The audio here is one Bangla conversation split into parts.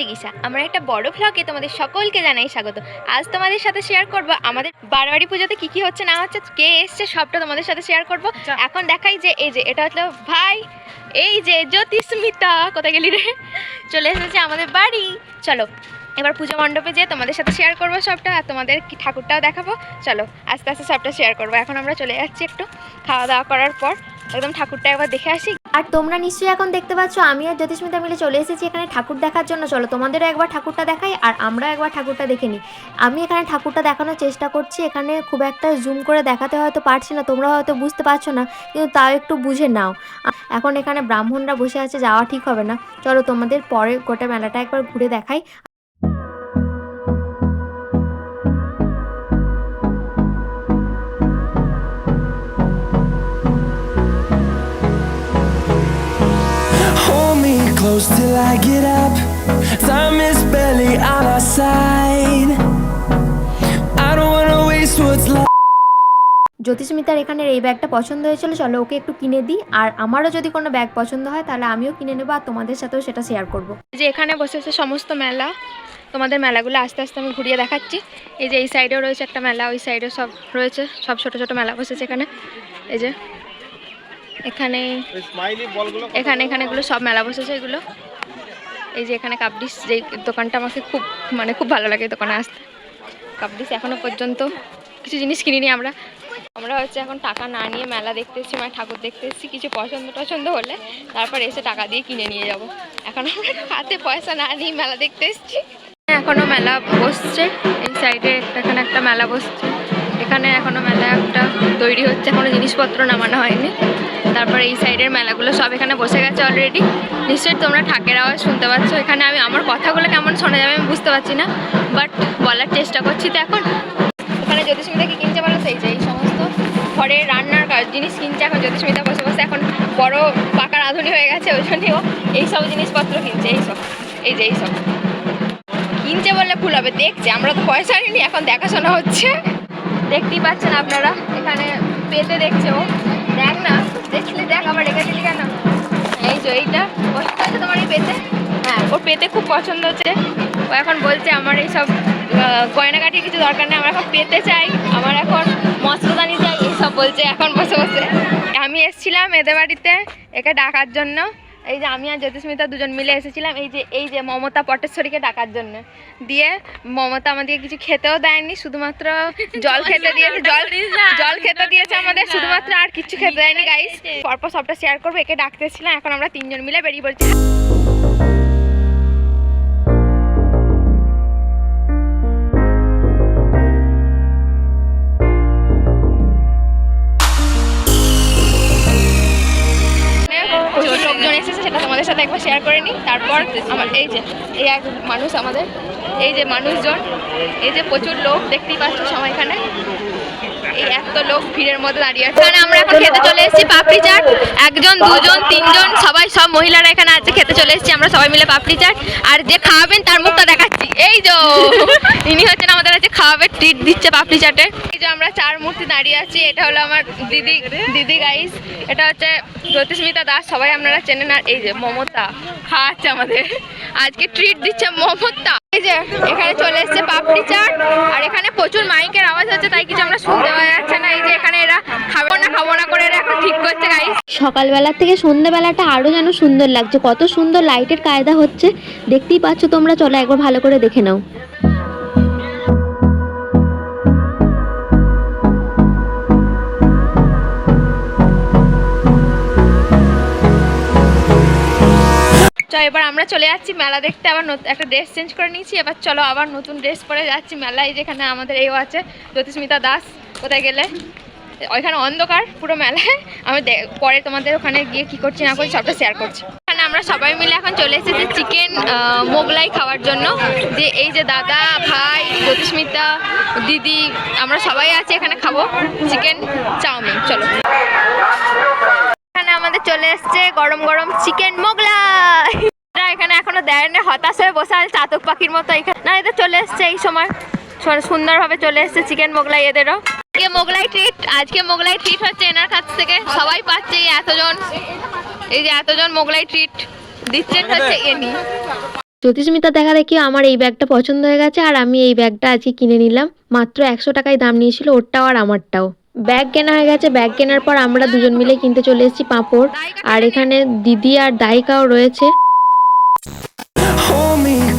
জিজ্ঞাসা আমার একটা বড় ভ্লগে তোমাদের সকলকে জানাই স্বাগত। আজ তোমাদের সাথে শেয়ার করব আমাদের বারোয়ারি পুজোতে কি কি হচ্ছে না হচ্ছে কে এসছে সবটা তোমাদের সাথে শেয়ার করব। এখন দেখাই যে এই যে এটা হলো ভাই এই যে জ্যোতিস্মিতা কোথায় গেলি রে? চলে এসেছে আমাদের বাড়ি। চলো এবার পুজো মণ্ডপে যেয়ে তোমাদের সাথে শেয়ার করব সবটা আর তোমাদের কি ঠাকুরটাও দেখাবো। চলো আস্তে আস্তে সবটা শেয়ার করব। এখন আমরা চলে যাচ্ছি একটু খাওয়া দাওয়া করার পর। একদম ঠাকুরটা একবার দেখে আসি আর তোমরা নিশ্চয়ই এখন দেখতে পাচ্ছ, আমি আর জ্যোতিস্মিতা মিলে চলে এসেছি এখানে ঠাকুর দেখার জন্য। চলো, তোমাদেরও একবার ঠাকুরটা দেখাই আর আমরা একবার ঠাকুরটা দেখে নিই। আমি এখানে ঠাকুরটা দেখানোর চেষ্টা করছি, এখানে খুব একটা জুম করে দেখাতে হয়তো পারছি না, তোমরা হয়তো বুঝতে পারছ না, কিন্তু তাও একটু বুঝে নাও। এখন এখানে ব্রাহ্মণরা বসে আছে, যাওয়া ঠিক হবে না। চলো, তোমাদের পরে গোটা মেলাটা একবার ঘুরে দেখাই। Close till I get up. Time is barely on our side. I don't wanna waste what's left. জ্যোতিস্মিতার এখানের এই ব্যাগটা পছন্দ হয়েছিল চলো ওকে একটু কিনে দিই আর আমারও যদি কোনো ব্যাগ পছন্দ হয় তাহলে আমিও কিনে নেব আর তোমাদের সাথেও সেটা শেয়ার করব যে এখানে বসেছে সমস্ত মেলা তোমাদের মেলাগুলো আস্তে আস্তে আমি ঘুরিয়ে দেখাচ্ছি এই যে এই সাইডেও রয়েছে একটা মেলা ওই সাইডেও সব রয়েছে সব ছোট ছোট মেলা বসেছে এখানে এই যে এখানে এখানে এখানে এগুলো সব মেলা বসেছে এগুলো। এই যে এখানে কাপডিস যে দোকানটা আমাকে খুব মানে খুব ভালো লাগে দোকানে আসতে। কাপডিস এখনও পর্যন্ত কিছু জিনিস কিনিনি আমরা। আমরা হচ্ছে এখন টাকা না নিয়ে মেলা দেখতে এসেছি মানে ঠাকুর দেখতে এসেছি কিছু পছন্দ টছন্দ হলে তারপর এসে টাকা দিয়ে কিনে নিয়ে যাব। এখন আমরা হাতে পয়সা না নিয়ে মেলা দেখতে এসেছি। এখনও মেলা বসছে এই সাইডে একটা এখানে একটা মেলা বসছে। এখানে এখনও মেলা একটা তৈরি হচ্ছে এখনও জিনিসপত্র নামানো হয়নি। তারপরে এই সাইডের মেলাগুলো সব এখানে বসে গেছে অলরেডি নিশ্চয়ই তোমরা ঠাকের আওয়াজ শুনতে পাচ্ছ। এখানে আমি, আমার কথাগুলো কেমন শোনা যাবে আমি বুঝতে পারছি না বাট বলার চেষ্টা করছি তো এখন। ওখানে জ্যোতিস্মিতা কি কিনছে বলো সেই যে এই সমস্ত ঘরে রান্নার জিনিস কিনছে এখন জ্যোতিস্মিতা বসে বসে। এখন বড় পাকা রাঁধুনি হয়ে গেছে, ওই জন্যই ও এইসব জিনিসপত্র কিনছে এইসব এই যে এইসব কিনছে বললে ভুল হবে, দেখছে, আমরা তো পয়সা নিনি এখন দেখাশোনা হচ্ছে। দেখতেই পাচ্ছেন আপনারা, এখানে পেতে দেখছে ও। দেখ না দেখলে দেখ আবার রেখে দিলি কেন? এই যে এইটা। পছন্দ তোমার এই পেতে? হ্যাঁ ওর পেতে খুব পছন্দ হচ্ছে। ও এখন বলছে আমার এইসব গয়নাগাটির কিছু দরকার নেই আমার এখন পেতে চাই। আমার এখন মশলাদানি চাই এইসব বলছে এখন বসে বসে। আমি এসেছিলাম এদের বাড়িতে একে ডাকার জন্য। এই যে আমি আর জ্যোতিস্মিতা দুজন মিলে এসেছিলাম এই যে এই যে মমতা পটেশ্বরীকে ডাকার জন্য। দিয়ে মমতা আমাদেরকে কিছু খেতেও দেয়নি শুধুমাত্র জল খেতে দিয়েছে জল জল খেতে দিয়েছে আমাদের শুধুমাত্র আর কিছু খেতে দেয়নি গাইস পরপর সবটা শেয়ার করব একে ডাকতেছিলাম এখন আমরা তিনজন মিলে বেরিয়ে পড়ছি। তারপর আমার এই যে, এই এক মানুষ আমাদের, এই যে মানুষজন, এই যে প্রচুর লোক দেখতেই পাচ্ছ সবাই এখানে। এই এত লোক ভিড়ের মধ্যে দাঁড়িয়ে আছে। এখানে আমরা এখন খেতে চলে এসেছি পাপড়ি চাট। একজন, দুজন, তিনজন, সবাই, সব মহিলারা এখানে আছে, খেতে চলে এসেছি আমরা সবাই মিলে পাপড়ি চাট। আর যে খাওয়াবেন তার মুখটা দেখাচ্ছি। এই যে ইনি হচ্ছেন আমাদের কাছে খাওয়াবে ট্রিট দিচ্ছে পাপড়ি চাটে। এই যে আমরা চার মূর্তি দাঁড়িয়ে আছি, এটা হলো আমার দিদি দিদি গাইস এটা হচ্ছে জ্যোতিস্মিতা দাস, সবাই আপনারা চেনেন। আর এই যে মমতা খাওয়াচ্ছে আমাদের। আজকে ট্রিট দিচ্ছে মমতা। এই যে, এখানে চলে এসেছে পাপড়ি চাট। আর এখানে প্রচুর মাইকের আওয়াজ হচ্ছে, তাই কিছু আমরা শুনতে পাওয়া যাচ্ছে না এই যে এখানে এরা খাব না খাব না করে এরা এখন ঠিক করছে গাইস সকালবেলা থেকে সন্ধ্যেবেলাটা আরও যেন সুন্দর লাগছে। কত সুন্দর লাইটের কায়দা হচ্ছে। দেখতেই পাচ্ছ তোমরা, চলো একবার ভালো করে দেখে নাও। চলো, এবার আমরা চলে যাচ্ছি মেলা দেখতে। আবার একটা ড্রেস চেঞ্জ করে নিয়েছি। এবার চলো, আবার নতুন ড্রেস পরে যাচ্ছি মেলায়, যেখানে আমাদের এও আছে। জ্যোতিস্মিতা দাস, কোথায় গেলে? ওইখানে অন্ধকার, পুরো মেলায়। আমি পরে তোমাদের ওখানে গিয়ে কি করছি, না করছি, সবটা শেয়ার করছি। এখানে আমরা সবাই মিলে এখন চলে এসেছি চিকেন মোগলাই খাওয়ার জন্য। যে এই যে দাদা, ভাই জ্যোতিস্মিতা দিদি, আমরা সবাই আছি, এখানে খাব চিকেন চাউমিন, চলো। এখানে আমাদের চলে এসছে গরম গরম চিকেন মোগলাই। এখানে এখনও দেয় হতাশ হয়ে বসে আছে, চাতক পাখির মতো এখানে। না, এদের চলে এসছে এই সময়। সুন্দরভাবে চলে এসছে চিকেন মোগলাই এদেরও। আজকে মোগলাই ট্রিট আজকে মোগলাই ট্রিট হচ্ছে এনার কাছ থেকে। সবাই পাচ্ছে এই এতজন এই যে এতজন মোগলাই ট্রিট দিচ্ছেন হচ্ছে এনি। জ্যোতিস্মিতা দেখা দেখি আমার এই ব্যাগটা পছন্দ হয়ে গেছে আর আমি এই ব্যাগটা আজকে কিনে নিলাম। মাত্র একশো টাকায় দাম নিয়েছিল ওরটাও আর আমারটাও। ব্যাগ কেনা হয়ে গেছে ব্যাগ কেনার পর আমরা দুজন মিলে কিনতে চলে এসেছি পাঁপড়। আর এখানে দিদি আর দায়িকাও রয়েছে।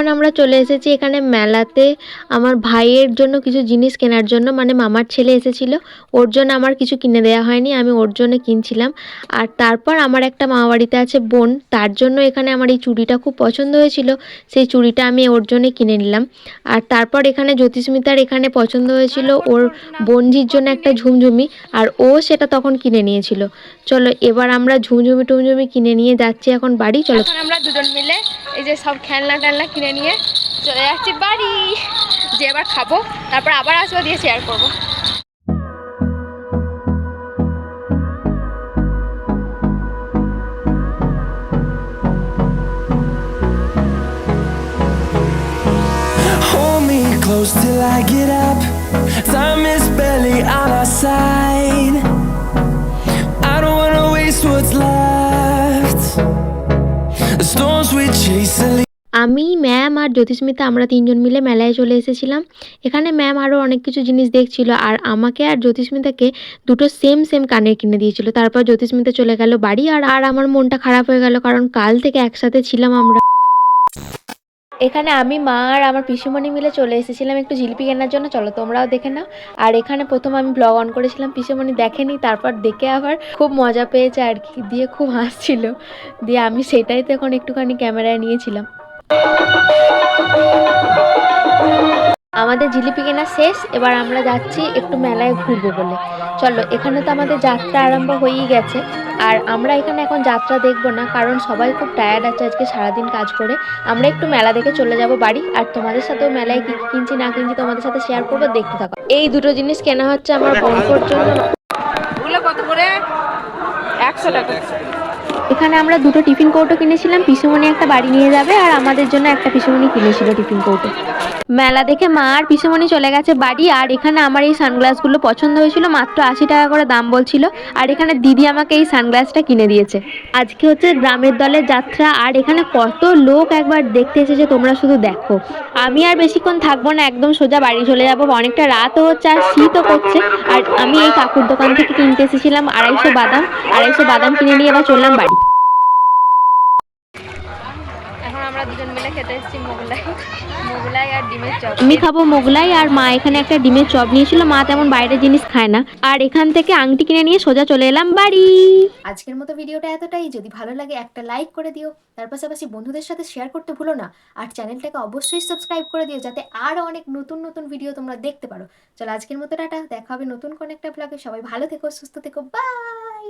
এখন আমরা চলে এসেছি এখানে মেলাতে। আমার ভাইয়ের জন্য কিছু জিনিস কেনার জন্য মানে মামার ছেলে এসেছিল। ওর জন্য আমার কিছু কিনে দেওয়া হয়নি আমি ওর জন্য কিনছিলাম। আর তারপর আমার একটা মামাবাড়িতে আছে বোন তার জন্য এখানে আমার এই চুড়িটা খুব পছন্দ হয়েছিল। সেই চুড়িটা আমি ওর জন্য কিনে নিলাম। আর তারপর এখানে জ্যোতিস্মিতার এখানে পছন্দ হয়েছিল ওর বোনজির জন্য একটা ঝুমঝুমি আর ও সেটা তখন কিনে নিয়েছিল। চলো এবার আমরা ঝুমঝুমি টুমঝুমি কিনে নিয়ে যাচ্ছি এখন বাড়ি চলো। আমরা দুজন মিলে এই যে সব খেলনা টেলনা কিনে নিয়ে চলে যাচ্ছি বাড়ি যে এবার খাব তারপর আবার আসব দিয়ে শেয়ার করব till I get up. Time is barely on our side. I don't wanna waste what's left. The storms we chase are. আমি ম্যাম আর জ্যোতিস্মিতা আমরা তিনজন মিলে মেলায় চলে এসেছিলাম। এখানে ম্যাম আরও অনেক কিছু জিনিস দেখছিল আর আমাকে আর জ্যোতিস্মিতাকে দুটো সেম সেম কানের কিনে দিয়েছিল। তারপর জ্যোতিস্মিতা চলে গেল বাড়ি আর আর আমার মনটা খারাপ হয়ে গেল কারণ কাল থেকে একসাথে ছিলাম আমরা। এখানে আমি, মা আর আমার পিসিমণি মিলে চলে এসেছিলাম একটু জিলিপি কেনার জন্য। চলো তোমরাও দেখে নাও। আর এখানে প্রথম আমি ব্লগ অন করেছিলাম, পিসিমণি দেখেনি, তারপর দেখে আবার খুব মজা পেয়েছে আর কি, দিয়ে খুব হাসছিল। দিয়ে আমি সেটাই তো এখন একটুখানি ক্যামেরায় নিয়েছিলাম। আমাদের জিলিপি কেনা শেষ, এবার আমরা যাচ্ছি একটু মেলায় ঘুরবো বলে। চলো, এখানে তো আমাদের যাত্রা আরম্ভ হয়েই গেছে। আর আমরা এখানে এখন যাত্রা দেখব না, কারণ সবাই খুব টায়ার্ড আছে আজকে সারাদিন কাজ করে। আমরা একটু মেলা দেখে চলে যাব বাড়ি, আর তোমাদের সাথেও মেলায় কি কিনছি না কিনছি তোমাদের সাথে শেয়ার করব, দেখতে থাকো। এই দুটো জিনিস কেনা হচ্ছে আমার বোনপোর জন্য একশো টাকা। এখানে আমরা দুটো টিফিন কৌটো কিনেছিলাম, পিসুমণি একটা বাড়ি নিয়ে যাবে আর আমাদের জন্য একটা পিসুমণি কিনেছিল টিফিন কৌটো। মেলা দেখে মা আর পিসুমণি চলে গেছে বাড়ি আর এখানে আমার এই সানগ্লাসগুলো পছন্দ হয়েছিল, মাত্র আশি টাকা করে দাম বলছিল আর এখানে দিদি আমাকে এই সানগ্লাসটা কিনে দিয়েছে। আজকে হচ্ছে গ্রামের দলের যাত্রা আর এখানে কত লোক একবার দেখতে এসেছে, তোমরা শুধু দেখো। আমি আর বেশিক্ষণ থাকব না, একদম সোজা বাড়ি চলে যাব, অনেকটা রাতও হচ্ছে আর শীতও করছে। আর আমি এই কাকুর দোকান থেকে কিনতে এসেছিলাম আড়াইশো বাদাম আড়াইশো বাদাম কিনে নিয়ে এবার চললাম বাড়ি। খেতে এসেছি মোগলাই। মোগলাই আর ডিমের চপ। আমি খাব মোগলাই আর মা এখানে একটা ডিমের চপ নিয়েছিল। মা তেমন বাইরের জিনিস খায় না। আর এখান থেকে আংটি কিনে নিয়ে সোজা চলে এলাম বাড়ি। আজকের মতো ভিডিওটা এতটাই। যদি ভালো লাগে একটা লাইক করে দিও। তার পাশাপাশি বন্ধুদের সাথে শেয়ার করতে ভুলো না। আর চ্যানেলটাকে অবশ্যই সাবস্ক্রাইব করে দিও যাতে আরও অনেক নতুন নতুন ভিডিও তোমরা দেখতে পারো। চলো আজকের মতো টাটা। দেখা হবে নতুন কোনো একটা ব্লগে সবাই ভালো থেকো সুস্থ থেকো। বাই